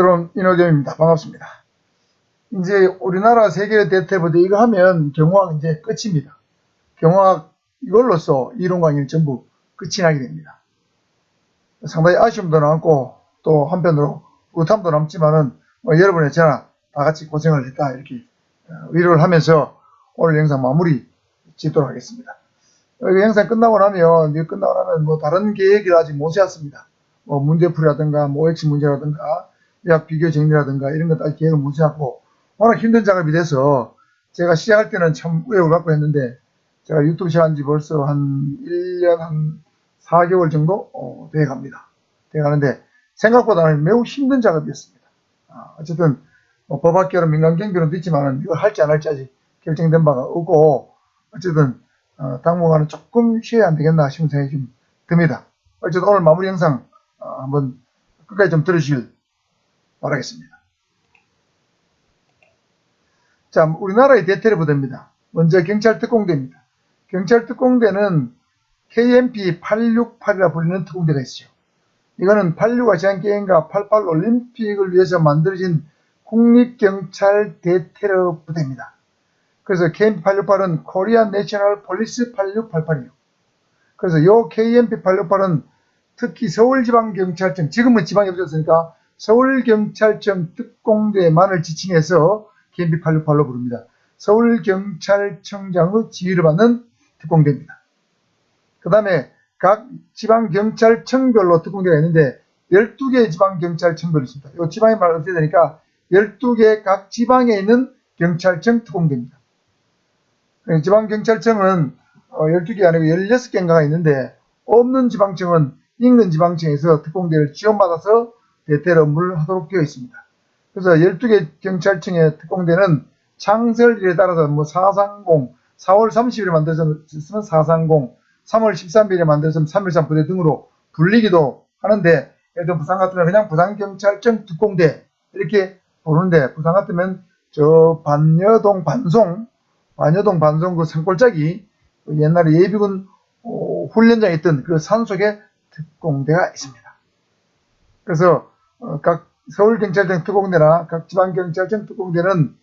여러분 인호겸입니다. 반갑습니다. 이제 우리나라 세계 대퇴부대 이거 하면 경호학 이제 끝입니다. 경호학 이걸로써 이론 강의는 전부 끝이 나게 됩니다. 상당히 아쉬움도 남고 또 한편으로 우탐도 남지만은 뭐 여러분의 저나 다 같이 고생을 했다 이렇게 어, 위로를 하면서 오늘 영상 마무리 짓도록 하겠습니다. 이 영상 끝나고 나면 이거 끝나고 나면 뭐 다른 계획이 아직 못 세웠습니다. 뭐 문제풀이라든가 뭐 OX 문제라든가 약 비교 정리라든가 이런 것 아직 계획을 못 세웠고 워낙 힘든 작업이 돼서 제가 시작할 때는 참 우여곡을 갖고 했는데 제가 유튜브 시작한 지 벌써 한 1년 한 4개월 정도 어, 돼 갑니다. 돼 가는데 생각보다는 매우 힘든 작업이었습니다. 아, 어쨌든 뭐 법학개론 민간경비론도 있지만 이걸 할지 안 할지 아직 결정된 바가 없고 어쨌든 어, 당분간은 조금 쉬어야 안 되겠나 싶은 생각이 좀 듭니다. 어쨌든 오늘 마무리 영상 어, 한번 끝까지 좀 들으시길 바라겠습니다. 자, 우리나라의 대테러 부대입니다. 먼저 경찰 특공대입니다. 경찰 특공대는 KMP 868이라 불리는 특공대가 있어요. 이거는 86 아시안 게임과 88 올림픽을 위해서 만들어진 국립경찰 대테러 부대입니다. 그래서 KMP 868은 코리안 내셔널 폴리스 8688이에요. 그래서 이 KMP 868은 특히 서울지방경찰청, 지금은 지방이 없어졌으니까 서울경찰청 특공대만을 지칭해서 KMP 868로 부릅니다. 서울경찰청장의 지휘를 받는 특공대입니다. 그 다음에 각 지방경찰청별로 특공대가 있는데 12개 지방경찰청별이 있습니다. 이 지방의 말 없애야 되니까 12개 각 지방에 있는 경찰청 특공대입니다. 지방경찰청은 12개 아니고 16개인가가 있는데 없는 지방청은 인근 지방청에서 특공대를 지원받아서 대테러 업무를 하도록 되어 있습니다. 그래서 12개 경찰청의 특공대는 창설일에 따라서 뭐 430, 4월 30일에 만들어졌으면 430, 3월 13일에 만들어졌으면 313 부대 등으로 불리기도 하는데 예를 들어 부산 같으면 그냥 부산경찰청 특공대 이렇게 부르는데 부산 같으면 저 반여동 반송 반여동 반송 그 산골짜기 그 옛날에 예비군 어, 훈련장에 있던 그 산속에 특공대가 있습니다. 그래서 어, 각 서울경찰청 특공대나 각 지방경찰청 특공대는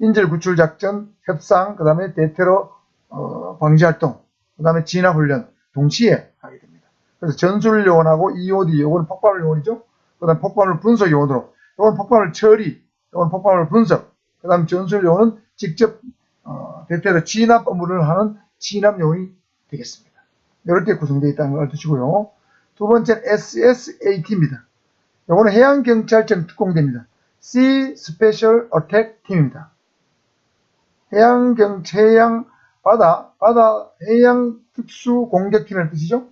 인질구출작전, 협상, 그 다음에 대테러 어, 방지활동, 그 다음에 진화훈련 동시에 하게 됩니다. 그래서 전술요원하고 EOD, 요거는 폭발물 요원이죠. 그 다음 폭발물 분석 요원으로, 요건 폭발물 처리, 요건 폭발물 분석, 그 다음 전술요원은 직접 어, 대테러 진압 업무를 하는 진압 요원이 되겠습니다. 이렇게 구성되어 있다는 걸 알두시고요. 두 번째는 SSAT입니다. 요거는 해양경찰청 특공대입니다. Sea Special Attack Team입니다. 해양경, 해양, 바다, 바다, 해양 특수 공격팀의 뜻이죠.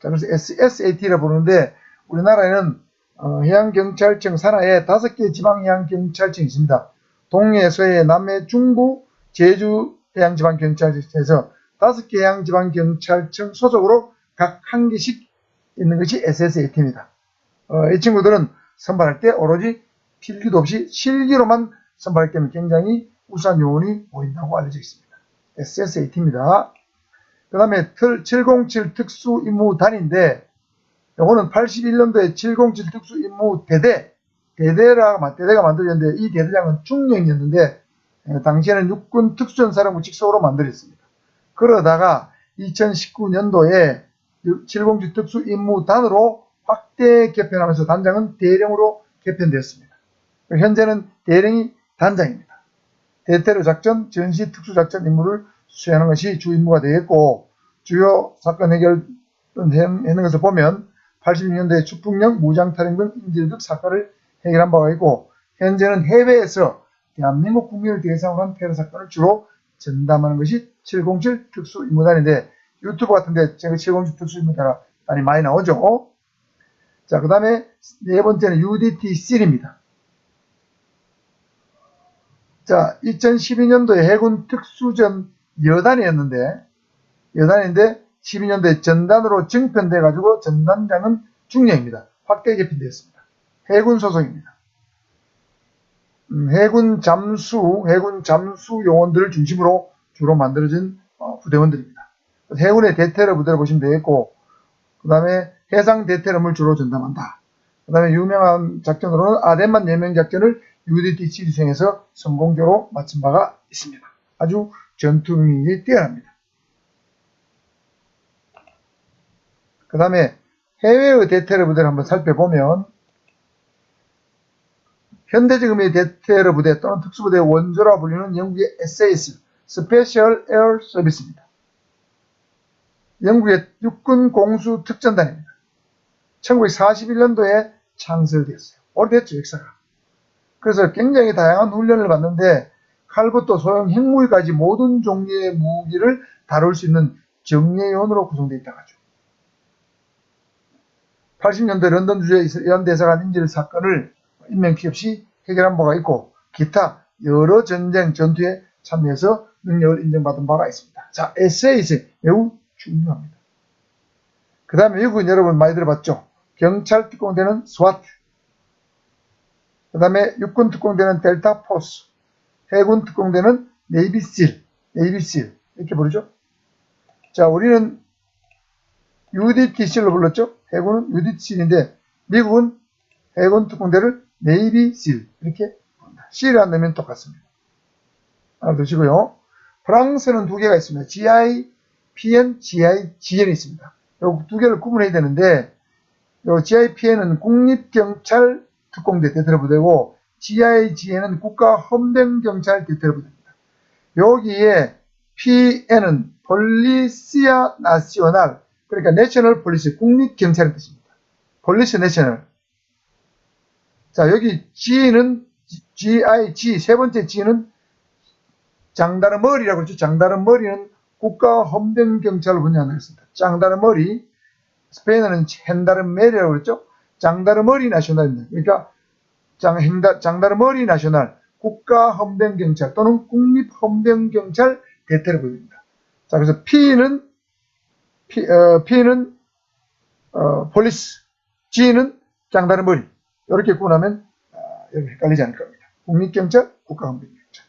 자, 그래서 SSAT라 부르는데, 우리나라에는 어, 해양경찰청 산하에 다섯 개 지방해양경찰청이 있습니다. 동해, 서해, 남해, 중부, 제주 해양지방경찰청에서 다섯 개 해양지방경찰청 소속으로 각 한 개씩 있는 것이 SSAT입니다. 어, 이 친구들은 선발할 때 오로지 필기도 없이 실기로만 선발하기 때문에 굉장히 우수한 요원이 보인다고 알려져 있습니다. SSAT입니다. 그 다음에 707 특수임무단인데 요거는 81년도에 707 특수임무대대 대대라, 대대가 만들어졌는데 이 대대장은 중령이었는데 에, 당시에는 육군 특수전사령부 직속으로 만들어졌습니다. 그러다가 2019년도에 707 특수임무단으로 확대 개편하면서 단장은 대령으로 개편되었습니다. 현재는 대령이 단장입니다. 대테러 작전, 전시 특수작전 임무를 수행하는 것이 주 임무가 되겠고 주요 사건 해결 하는 것을 보면 80년대 축풍령 무장탈행 등 인질극 사건을 해결한 바가 있고 현재는 해외에서 대한민국 국민을 대상으로 한 테러 사건을 주로 전담하는 것이 707 특수임무단인데 유튜브 같은데 제가 707 특수임무단이 많이 나오죠. 자, 그 다음에 네 번째는 UDT-C입니다. 자, 2012년도에 해군 특수전 여단이었는데, 여단인데 12년도에 전단으로 증편돼 가지고 전단장은 중령입니다. 확대 개편되었습니다. 해군 소속입니다. 음, 해군 잠수, 해군 잠수 요원들을 중심으로 주로 만들어진 어, 부대원들입니다. 해군의 대테러 부대를 보시면 되겠고, 그 다음에 해상 대테러를 주로 전담한다. 그 다음에 유명한 작전으로는 아덴만 예명 작전을 UDT 지리생에서 성공적으로 마친 바가 있습니다. 아주 전투 능력이 뛰어납니다. 그 다음에 해외의 대테러 부대를 한번 살펴보면 현대지금의 대테러 부대 또는 특수부대의 원조라 불리는 영국의 SAS, 스페셜 에어 서비스입니다. 영국의 육군 공수 특전단입니다. 1941년도에 창설되었어요. 오래됐죠, 역사가. 그래서 굉장히 다양한 훈련을 받는데 칼부터 소형 핵무기까지 모든 종류의 무기를 다룰 수 있는 정예요원으로 구성되어 있다고 하죠. 80년대 런던 주재 이란 대사관 인질 사건을 인명피 없이 해결한 바가 있고 기타 여러 전쟁 전투에 참여해서 능력을 인정받은 바가 있습니다. 자, SAS 매우 중요합니다. 그 다음에 미국은 여러분 많이 들어봤죠? 경찰 특공대는 SWAT 그 다음에 육군 특공대는 델타 포스 해군 특공대는 네이비실 네이비실 이렇게 부르죠. 자, 우리는 UDTC로 불렀죠. 해군은 UDTC인데 미국은 해군 특공대를 네이비실 이렇게 부른다. C를 안 넣으면 똑같습니다. 하나 두시고요. 프랑스는 두 개가 있습니다. GI, PN, GI, GN이 있습니다. 요 두 개를 구분해야 되는데 요 GI, PN은 국립경찰 특공대 대테러부대고 GI, GN은 국가 헌병경찰 대테러부대입니다. 여기에 PN은 폴리시아 나시오날 그러니까 내셔널 폴리스 국립경찰의 뜻입니다. 폴리스 내셔널 자 여기 G는 GI, G 세 번째 G는 장다르머리라고 그러죠. 장다르머리는 국가헌병경찰을 분야하는 것입니다. 장다르머리 스페인어는 헨다르메리라고 그랬죠. 장다르머리 나셔널입니다. 그러니까 장, 행다, 장다르머리 나셔널 국가헌병경찰 또는 국립헌병경찰 대테러부입니다. 자, 그래서 P는 P, 어, P는 어, 폴리스, G는 장다르머리 이렇게 구분하면 아, 여기 헷갈리지 않을 겁니다. 국립경찰, 국가헌병경찰.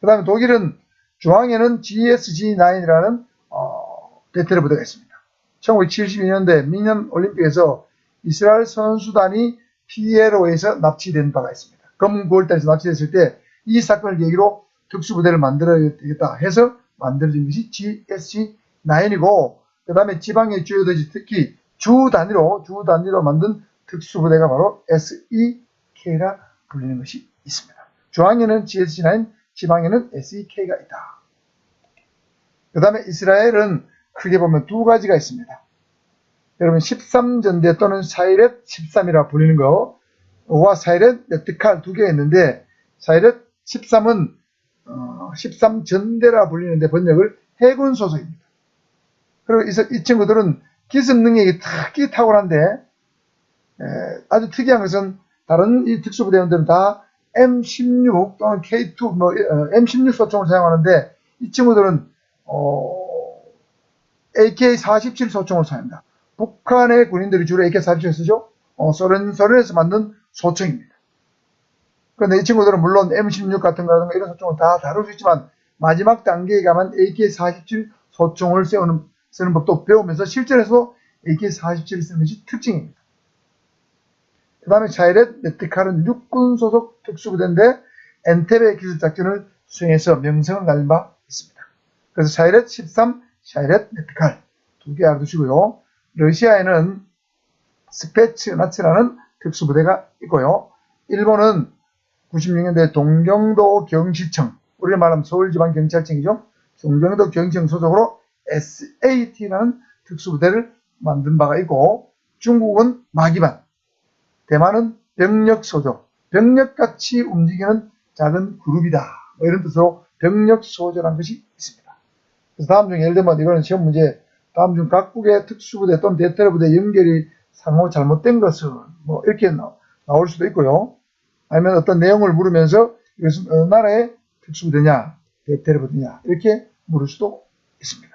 그 다음에 독일은 중앙에는 GSG9이라는 어, 대테러부대가 있습니다. 1972년대 미년 올림픽에서 이스라엘 선수단이 피에로에서 납치된 바가 있습니다. 검은 9월달에서 납치됐을 때 이 사건을 계기로 특수부대를 만들어야 되겠다 해서 만들어진 것이 GSG9이고 그 다음에 지방의 주요 도시 특히 주 단위로 주 단위로 만든 특수부대가 바로 SEK라 불리는 것이 있습니다. 중앙에는 GSG9, 지방에는 SEK가 있다. 그 다음에 이스라엘은 크게 보면 두 가지가 있습니다. 여러분 13전대 또는 사이렛 13이라 불리는 거와 사이렛 네트칼 두 개가 있는데 사이렛 13은 어, 13전대라 불리는데 번역을 해군 소속입니다. 그리고 이, 이 친구들은 기습 능력이 특히 탁월한데 에, 아주 특이한 것은 다른 이 특수부대원들은 다 M16 또는 K2 뭐 어, M16 소총을 사용하는데 이 친구들은 어, AK-47 소총을 사용합니다. 북한의 군인들이 주로 AK-47을 쓰죠. 어, 소련, 소련에서 만든 소총입니다. 그런데 이 친구들은 물론 M16 같은 거라든가 이런 소총을 다 다룰 수 있지만 마지막 단계에 가면 AK-47 소총을 세우는, 쓰는 법도 배우면서 실전에서 AK-47을 쓰는 것이 특징입니다. 그 다음에 샤이렛 네티칼은 육군 소속 특수부대인데 엔테베 기술작전을 수행해서 명성을 날린 바 있습니다. 그래서 샤이렛 13, 샤이렛 네티칼 두 개 알아두시고요. 러시아에는 스페츠 나치라는 특수부대가 있고요. 일본은 96년대 동경도 경시청, 우리가 말하면 서울지방경찰청이죠. 동경도 경시청 소속으로 SAT라는 특수부대를 만든 바가 있고, 중국은 마기반, 대만은 병력소조, 병력같이 움직이는 작은 그룹이다. 뭐 이런 뜻으로 병력소조라는 것이 있습니다. 그래서 다음 중 예를 들면 이거는 시험 문제 다음 중 각국의 특수부대 또는 대테러부대 연결이 상호 잘못된 것은 뭐 이렇게 나, 올 수도 있고요. 아니면 어떤 내용을 물으면서 이것은 어느 나라의 특수부대냐, 대테러부대냐 이렇게 물을 수도 있습니다.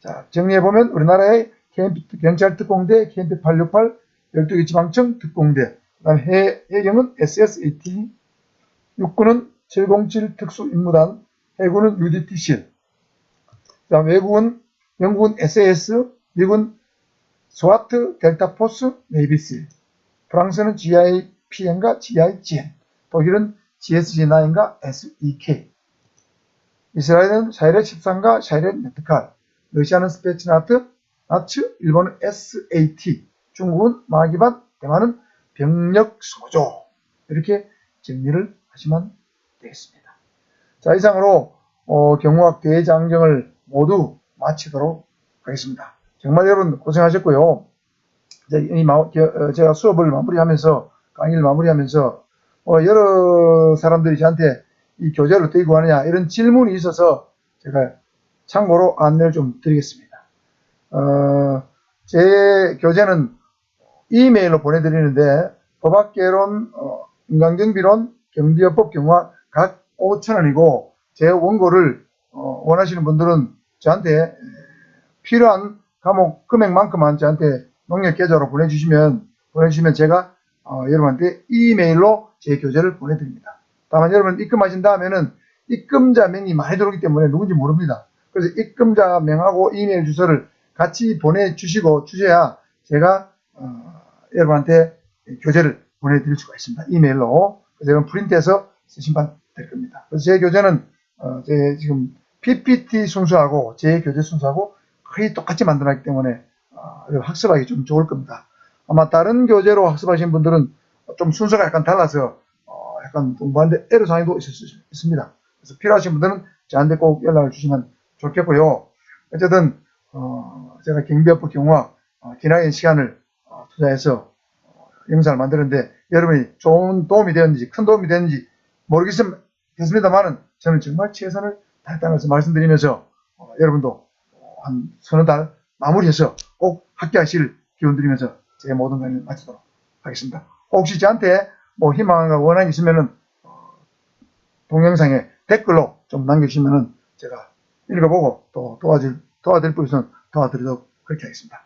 자 정리해 보면 우리나라의 KMP 경찰특공대, KMP 868, 12개 지방청 특공대, 그 다음 해경은 SSAT, 육군은 707 특수임무단, 해군은 UDTC, 그 다음 외국은 영국은 SAS, 미국은 스와트, 델타 포스, 네이비스. 프랑스는 GIPN과 GIGN, 독일은 GSG9과 SEK, 이스라엘은 샤이렛 13과 샤이렛 네트칼, 러시아는 스페츠나트, 나츠, 일본은 SAT, 중국은 마기반, 대만은 병력 소조 이렇게 정리를 하시면 되겠습니다. 자 이상으로 어, 경호학 대장정을 모두 마치도록 하겠습니다. 정말 여러분 고생하셨고요. 이제 이 마- 겨- 어, 제가 수업을 마무리하면서 강의를 마무리하면서 어, 여러 사람들이 저한테 이 교재를 어떻게 구하느냐 이런 질문이 있어서 제가 참고로 안내를 좀 드리겠습니다. 어, 제 교재는 이메일로 보내드리는데 법학개론, 어, 인간경비론, 경비업법 경화 각 5천원이고 제 원고를 어, 원하시는 분들은 저한테 에, 필요한 과목 금액만큼만 저한테 농협 계좌로 보내주시면 보내주시면 제가 어, 여러분한테 이메일로 제 교재를 보내드립니다. 다만 여러분 입금하신 다음에는 입금자 명이 많이 들어오기 때문에 누군지 모릅니다. 그래서 입금자 명하고 이메일 주소를 같이 보내주시고 주셔야 제가 어, 여러분한테 교재를 보내드릴 수가 있습니다. 이메일로. 그래서 여러분 프린트해서 쓰시면 될 겁니다. 그래서 제 교재는 어, 제 지금 PPT 순서하고 제 교재 순서하고 거의 똑같이 만들어놨기 때문에 어, 학습하기 좀 좋을 겁니다. 아마 다른 교재로 학습하신 분들은 좀 순서가 약간 달라서 어, 약간 공부하는데 애로사항도 있을 수 있습니다. 그래서 필요하신 분들은 저한테 꼭 연락을 주시면 좋겠고요. 어쨌든 어, 제가 경비업부 경우와 어, 기나긴 시간을 어, 투자해서 어, 영상을 만드는데 여러분이 좋은 도움이 되었는지 큰 도움이 되었는지 모르겠습니다만은 저는 정말 최선을 다했다면서 말씀드리면서 어, 여러분도 어, 한 서너 달 마무리해서 꼭 합격하실 기원 드리면서 제 모든 강의를 마치도록 하겠습니다. 혹시 저한테 뭐 희망과 원한이 있으면은 어, 동영상에 댓글로 좀 남겨주시면은 제가 읽어보고 또 도와줄, 도와드릴 분 있으면 도와드리도록 그렇게 하겠습니다.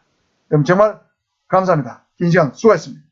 그럼 정말 감사합니다. 긴 시간 수고하셨습니다.